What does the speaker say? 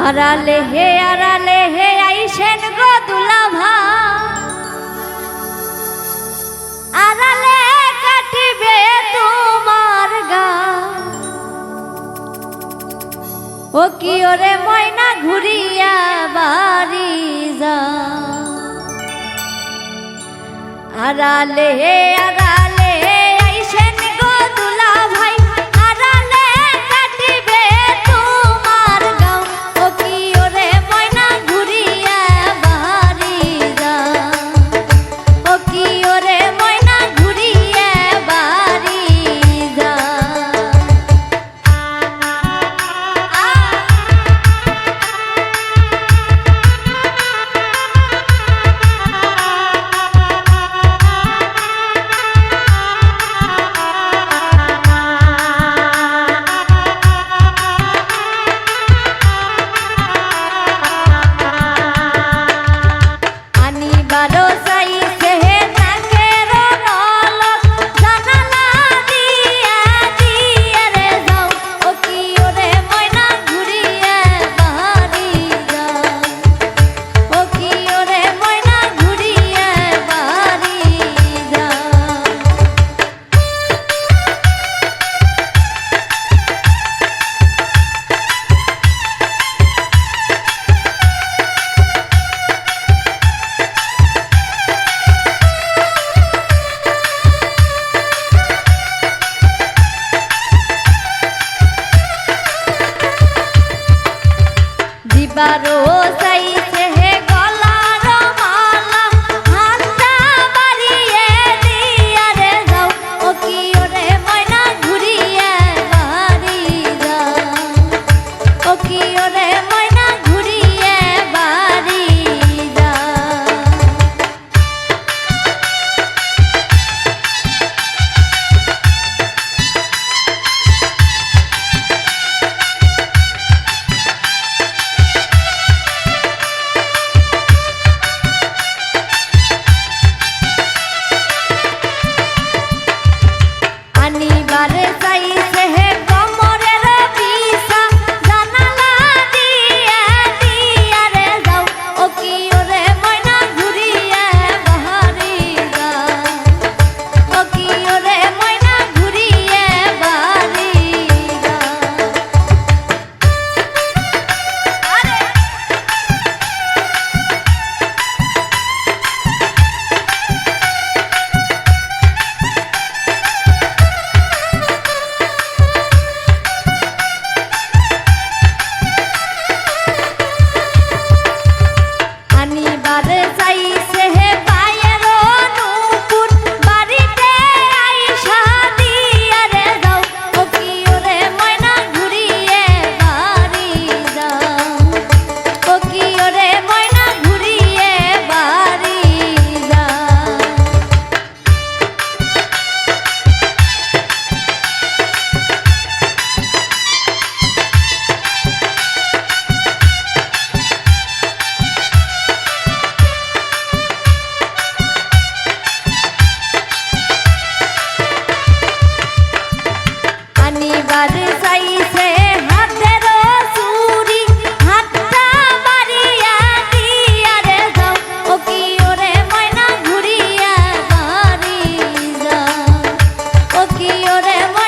আড়ালে হে আড়ালে হে, আইসেন গো দুলাভা। আড়ালে কাটিবে তোমার গা। ও কি ওরে ময়না ঘুরিয়া বাড়ি যা। আড়ালে হে, আড়ালে বারো সাই 那在意 প্রিয় রে